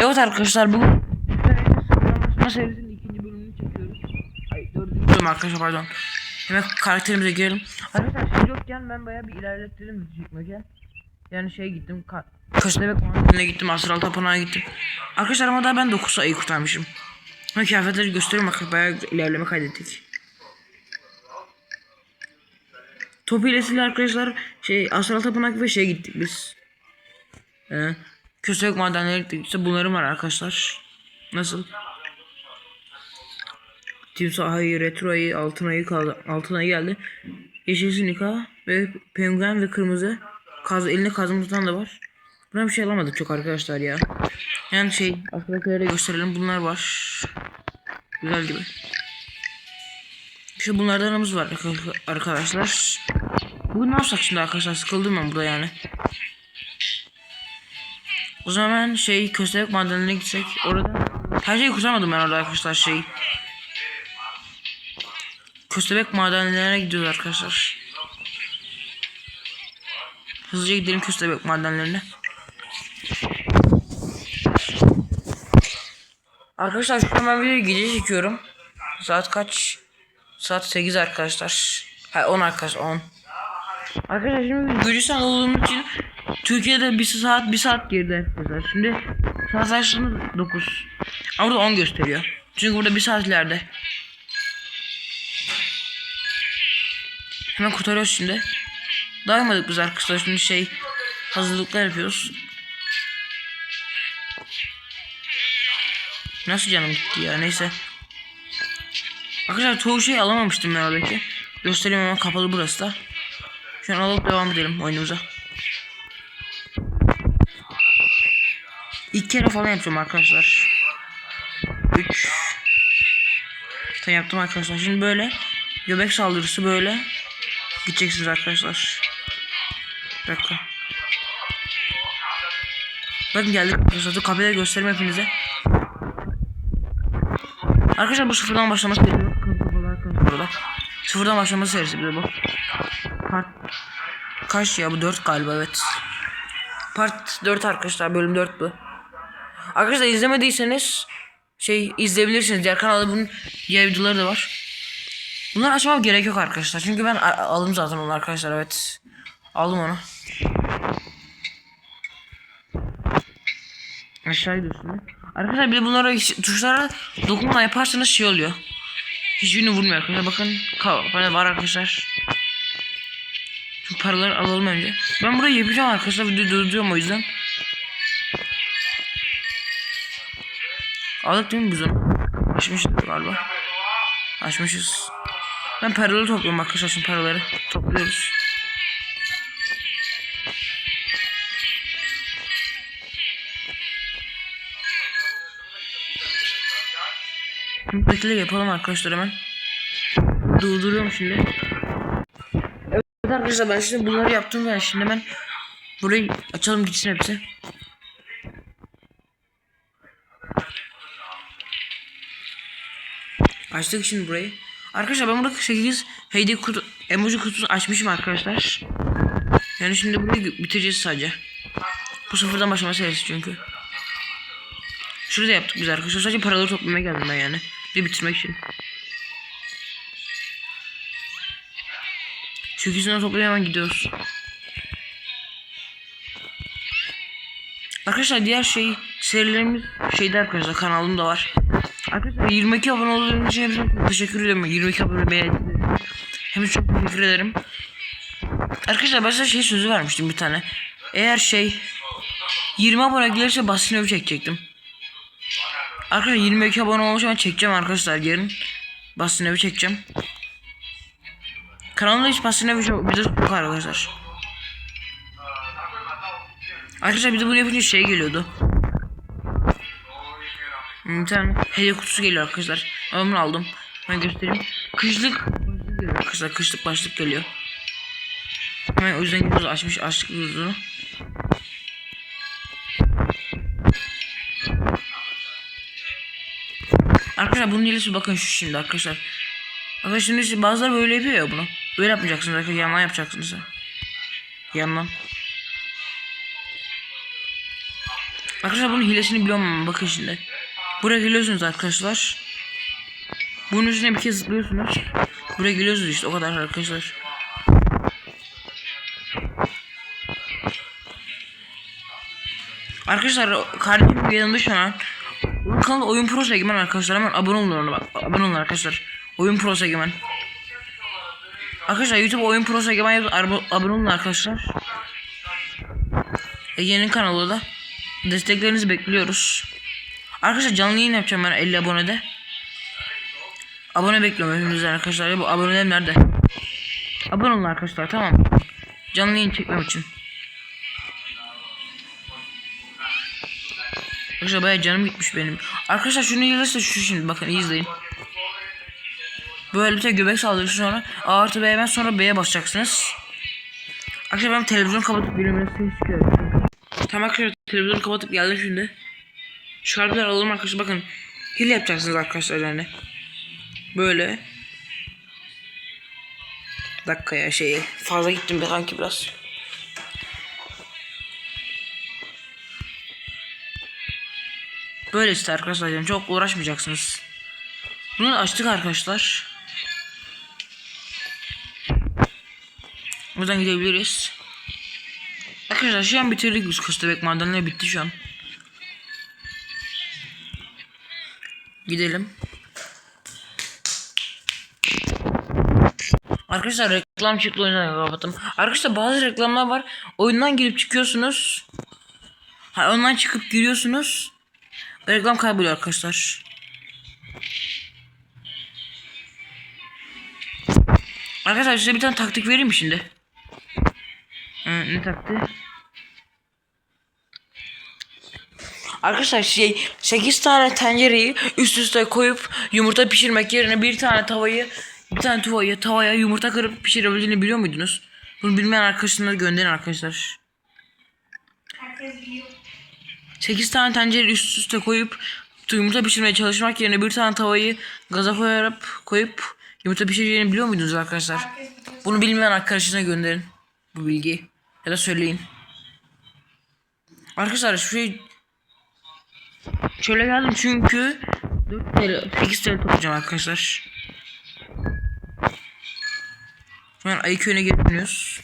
Evet arkadaşlar bugün Sıfırlama serisinin ikinci bölümünü çekiyoruz. Ay dördüncü bölüm arkadaşlar pardon. Hemen karakterimize girelim. Arkadaşlar siz yokken ben bayağı bir ilerlettirdim bizi çekmece. Yani şey gittim. Ka Köstebek Mahallesi'ne gittim. Astral Tapınağı'na gittim. Arkadaşlar ama daha ben 9 sayı kurtarmışım. Ve kıyafetleri gösteriyorum arkadaşlar. Bayağı ilerleme kaydettik. Top hilesiyle arkadaşlar şey Astral Tapınak ve şey gittik biz. Ee, Köstebek madenleri gittik. İşte bunlarım var arkadaşlar. Nasıl? Timsah ayı, retro ayı, altın ayı kaldı. Altın ayı geldi. Yeşil sinika ve penguen ve kırmızı. Kaz, eline kazma tutan da var. Buna bir şey alamadık çok arkadaşlar ya. Yani şey arkadaşlara gösterelim. Bunlar var. Güzel gibi. İşte bunlardanımız var arkadaşlar. Bugün ne yapsak şimdi arkadaşlar? Sıkıldım ben burada yani. O zaman şey köstebek madenlerine gitsek orada her şeyi kurtarmadım ben orada arkadaşlar şey. Köstebek madenlerine gidiyoruz arkadaşlar. Hızlıca gidelim köstebek madenlerine. Arkadaşlar şu an ben bir gece çekiyorum. Saat kaç? Saat 8 arkadaşlar. Ha 10 arkadaşlar 10. Arkadaşlar şimdi Gürcistan olduğumuz için Türkiye'de bir saat bir saat geride arkadaşlar. Şimdi saat saçlarımız 9. Ama burada 10 gösteriyor. Çünkü burada bir saat ileride. Hemen kurtarıyoruz şimdi. Dayamadık biz arkadaşlar şimdi şey hazırlıklar yapıyoruz. Nasıl canım gitti ya neyse. Arkadaşlar çoğu şey alamamıştım ben oradaki. Göstereyim ama kapalı burası da. Şu an alıp devam edelim oyunumuza. Kere falan yapacağım arkadaşlar. 3 İşte yaptım arkadaşlar. Şimdi böyle göbek saldırısı böyle gideceksiniz arkadaşlar. Bir dakika. Bakın geldik arkadaşlar. Kapıları göstereyim hepinize. Arkadaşlar bu sıfırdan başlaması geliyor. Sıfırdan başlaması serisi bir de bu. Part kaç ya bu 4 galiba evet. Part 4 arkadaşlar bölüm 4 bu. Arkadaşlar izlemediyseniz şey izleyebilirsiniz. Diğer kanalda bunun diğer videoları da var. Bunları açmam gerek yok arkadaşlar. Çünkü ben aldım zaten onu arkadaşlar evet. Aldım onu. Aşağı gidiyorsun. Arkadaşlar bir de bunlara tuşlara dokunma yaparsanız şey oluyor. Hiçbirini vurmuyor arkadaşlar. Bakın ka- var arkadaşlar. Şu paraları alalım önce. Ben burayı yapacağım arkadaşlar. Videoyu durduruyorum o yüzden. Aldık değil mi biz onu? Açmışız galiba. Açmışız. Ben paraları topluyorum arkadaşlar şimdi paraları. Topluyoruz. Bekle yapalım arkadaşlar hemen. Durduruyorum şimdi. Evet arkadaşlar ben şimdi bunları yaptım ben şimdi hemen burayı açalım gitsin hepsi. Açtık şimdi burayı. Arkadaşlar ben burada 8 heyday kutu, emoji kutusu açmışım arkadaşlar. Yani şimdi burayı bitireceğiz sadece. Bu sıfırdan başlama serisi çünkü. Şurada yaptık biz arkadaşlar. Sadece paraları toplamaya geldim ben yani. Bir bitirmek için. Şu ikisinden toplayıp hemen gidiyoruz. Arkadaşlar diğer şey serilerimiz şeyde arkadaşlar kanalımda var. Arkadaşlar 22 abone olduğunuz için hepinize çok teşekkür ederim. 22 abone beğendiğiniz için. Hepinize çok teşekkür ederim. Arkadaşlar ben size şey sözü vermiştim bir tane. Eğer şey 20 abone gelirse Basino'yu çekecektim. Arkadaşlar 22 abone olmuş ama çekeceğim arkadaşlar yarın. Basino'yu çekeceğim. Kanalımda hiç Basino'yu videosu yok arkadaşlar. Arkadaşlar bir de bunu yapınca şey geliyordu. Bir tane hediye kutusu geliyor arkadaşlar. Ben bunu aldım. Ben göstereyim. Kışlık geliyor arkadaşlar. Kışlık başlık geliyor. Hemen o yüzden gidiyoruz açmış açtık yüzünü. Arkadaşlar bunun iyisi bakın şu şimdi arkadaşlar. Arkadaşlar şimdi bazıları böyle yapıyor ya bunu. Böyle yapmayacaksınız arkadaşlar. Yandan yapacaksınız. Yandan. Arkadaşlar bunun hilesini biliyorum bakın şimdi. Buraya geliyorsunuz arkadaşlar. Bunun üstüne bir kez zıplıyorsunuz. Buraya geliyorsunuz işte o kadar arkadaşlar. Arkadaşlar kardeşim yanımda şu an. Onun kanalı Oyun Pro Segmen arkadaşlar. Hemen abone olun ona bak. Abone olun arkadaşlar. Oyun Pro Segmen. Arkadaşlar YouTube Oyun Pro Segmen yazıp arabo- abone olun arkadaşlar. Ege'nin kanalı da. Desteklerinizi bekliyoruz. Arkadaşlar canlı yayın yapacağım ben 50 abonede. Abone bekliyorum hepinizden arkadaşlar. Bu aboneler nerede? Abone olun arkadaşlar tamam. Canlı yayın çekmem için. Arkadaşlar bayağı canım gitmiş benim. Arkadaşlar şunu gelirse şu şimdi bakın izleyin. Böyle bir tek göbek saldırısı sonra A artı B'ye ben sonra B'ye basacaksınız. Arkadaşlar ben televizyonu kapatıp gülümüne ses çıkıyor. Tamam arkadaşlar televizyonu kapatıp geldim şimdi. Şu harfleri alalım arkadaşlar bakın. Hile yapacaksınız arkadaşlar yani. Böyle. Bir dakika ya şey fazla gittim be sanki biraz. Böyle işte arkadaşlar yani çok uğraşmayacaksınız. Bunu açtık arkadaşlar. Buradan gidebiliriz. Arkadaşlar şu an bitirdik biz köstebek madenleri bitti şu an. Gidelim. Arkadaşlar reklam çıktı o yüzden kapattım. Arkadaşlar bazı reklamlar var. Oyundan girip çıkıyorsunuz. Ha, ondan çıkıp giriyorsunuz. Reklam kayboluyor arkadaşlar. Arkadaşlar size bir tane taktik vereyim mi şimdi? Hı, ne taktiği? Arkadaşlar şey 8 tane tencereyi üst üste koyup yumurta pişirmek yerine bir tane tavayı bir tane tavayı tavaya yumurta kırıp pişirebildiğini biliyor muydunuz? Bunu bilmeyen arkadaşlarına gönderin arkadaşlar. Herkes biliyor. 8 tane tencereyi üst üste koyup yumurta pişirmeye çalışmak yerine bir tane tavayı gaza koyarak koyup yumurta pişireceğini biliyor muydunuz arkadaşlar? Bunu bilmeyen arkadaşına gönderin bu bilgiyi ya da söyleyin. Arkadaşlar şu şey şöyle geldim çünkü 4 TL 8 TL toplayacağım arkadaşlar. Şu an ayı köyüne geri dönüyoruz.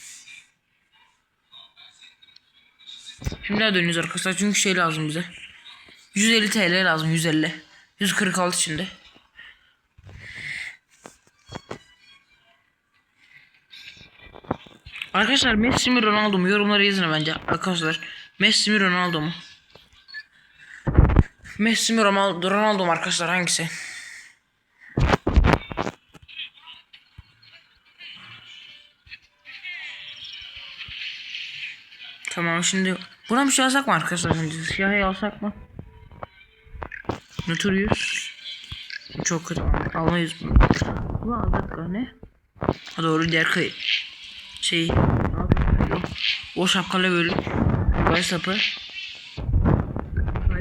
Şimdi daha dönüyoruz arkadaşlar çünkü şey lazım bize. 150 TL lazım 150. 146 şimdi. Arkadaşlar Messi mi Ronaldo mu yorumlara yazın bence arkadaşlar. Messi mi Ronaldo mu? Messi mi Ronaldo, Ronaldo mu arkadaşlar hangisi? Tamam şimdi buna bir şey alsak mı arkadaşlar şimdi siyahı alsak mı? Notorious Çok kötü al- almayız bunu. Bu aldık ne? Ha doğru diğer kayıt şey o şapkalı böyle bay sapı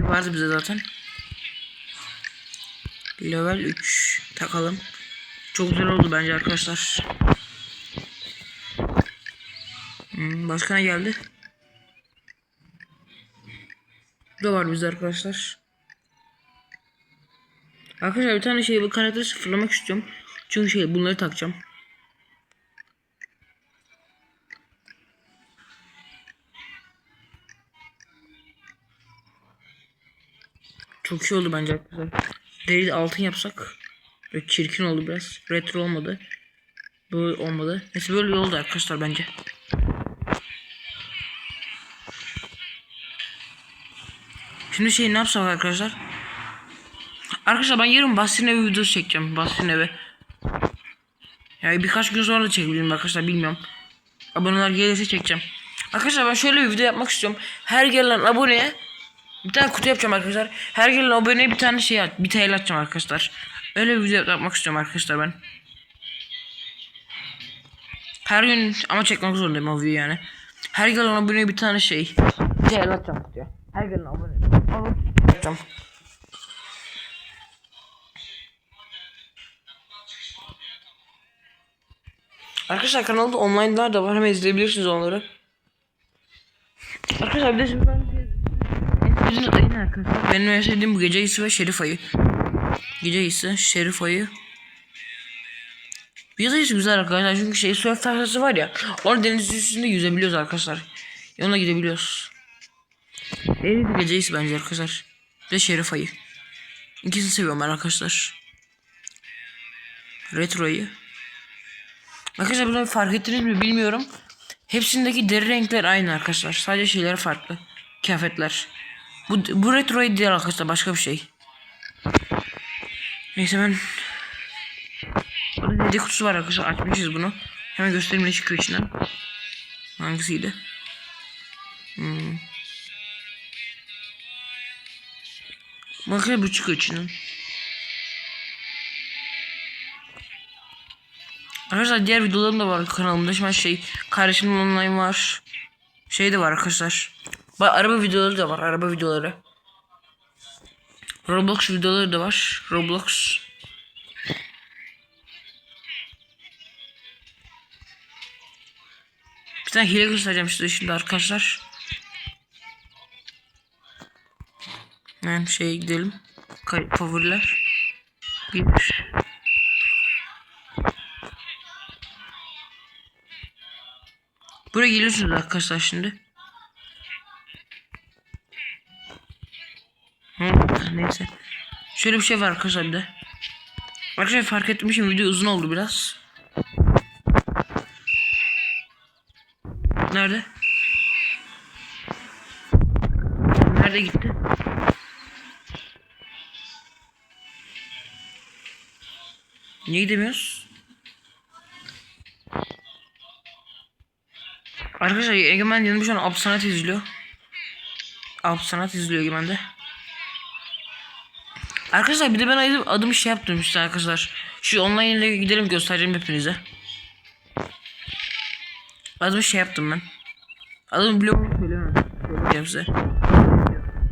vardı bize zaten. Level 3 takalım. Çok güzel oldu bence arkadaşlar. Hmm, başka ne geldi? Bu da var bizde arkadaşlar. Arkadaşlar bir tane şey bu karakteri sıfırlamak istiyorum. Çünkü şey bunları takacağım Çok iyi oldu bence arkadaşlar. Deri altın yapsak. Böyle çirkin oldu biraz. Retro olmadı. Bu olmadı. Neyse böyle oldu arkadaşlar bence. Şimdi şey ne yapsak arkadaşlar? Arkadaşlar ben yarın Basrin evi videosu çekeceğim. Basrin evi. Yani birkaç gün sonra da çekebilirim arkadaşlar bilmiyorum. Aboneler gelirse çekeceğim. Arkadaşlar ben şöyle bir video yapmak istiyorum. Her gelen aboneye bir tane kutu yapacağım arkadaşlar. Her gelen aboneye bir tane şey at, bir TL atacağım arkadaşlar. Öyle bir video yapmak istiyorum arkadaşlar ben. Her gün ama çekmek zorundayım o videoyu yani. Her gelen aboneye bir tane şey. Bir TL atacağım kutuya. Her gelen abone. Alıp. Arkadaşlar kanalda online'lar da var. Hemen izleyebilirsiniz onları. Arkadaşlar bir de şimdi ben videonun ayı ne arkadaşlar? Benim en sevdiğim bu gece ayısı şerif ayı. Gece ayısı, şerif ayı. Gece ayısı güzel arkadaşlar çünkü şey surf tahtası var ya. Orada deniz üstünde yüzebiliyoruz arkadaşlar. Yanına gidebiliyoruz. En iyi gece ayısı bence arkadaşlar. Ve şerif ayı. İkisini seviyorum ben arkadaşlar. Retro'yu. Arkadaşlar bunu fark ettiniz mi bilmiyorum. Hepsindeki deri renkler aynı arkadaşlar. Sadece şeyler farklı. Kıyafetler. Bu, bu retro'yu değil arkadaşlar başka bir şey. Neyse ben Burada hediye kutusu var arkadaşlar açmışız bunu. Hemen göstereyim ne çıkıyor içinden. Hangisiydi? Hmm. Bakın bu çıkıyor içinden. Arkadaşlar diğer videolarım da var kanalımda. An şey kardeşimin online var. Şey de var arkadaşlar. Bak araba videoları da var. Araba videoları. Roblox videoları da var. Roblox. Bir tane hile göstereceğim size şimdi arkadaşlar. Yani şeye gidelim. Kay favoriler. Bir. Buraya geliyorsunuz arkadaşlar şimdi. Neyse. Şöyle bir şey var arkadaşlar bir de. Arkadaşlar fark etmişim video uzun oldu biraz. Nerede? Nerede gitti? Niye gidemiyoruz? Arkadaşlar Egemen yanımda şu an Absanat izliyor. Absanat izliyor Egemen de. Arkadaşlar bir de ben adım, adımı şey yaptım işte arkadaşlar. Şu online ile gidelim göstereceğim hepinize. Adımı şey yaptım ben. Adımı bloğumu söyleyemem. Size.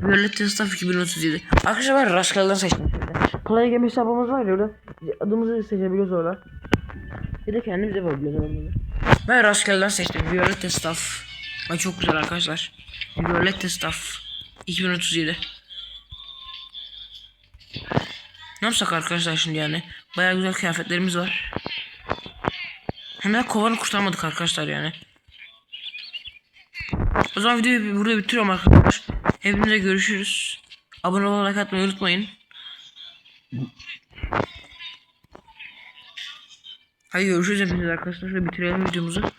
Violet Staff 2037. Arkadaşlar ben rastgele'den seçtim. Play Game hesabımız var ya orada. Adımızı seçebiliyoruz orada. Bir de kendimiz yapabiliyoruz adımızı. Ben rastgele'den seçtim. Violet Staff. Ay çok güzel arkadaşlar. Violet Staff 2037. Ne yapsak arkadaşlar şimdi yani? Bayağı güzel kıyafetlerimiz var. Hemen kovanı kurtarmadık arkadaşlar yani. O zaman videoyu burada bitiriyorum arkadaşlar. Hepinize görüşürüz. Abone olarak atmayı unutmayın. Hadi görüşürüz hepiniz arkadaşlar. Şöyle bitirelim videomuzu.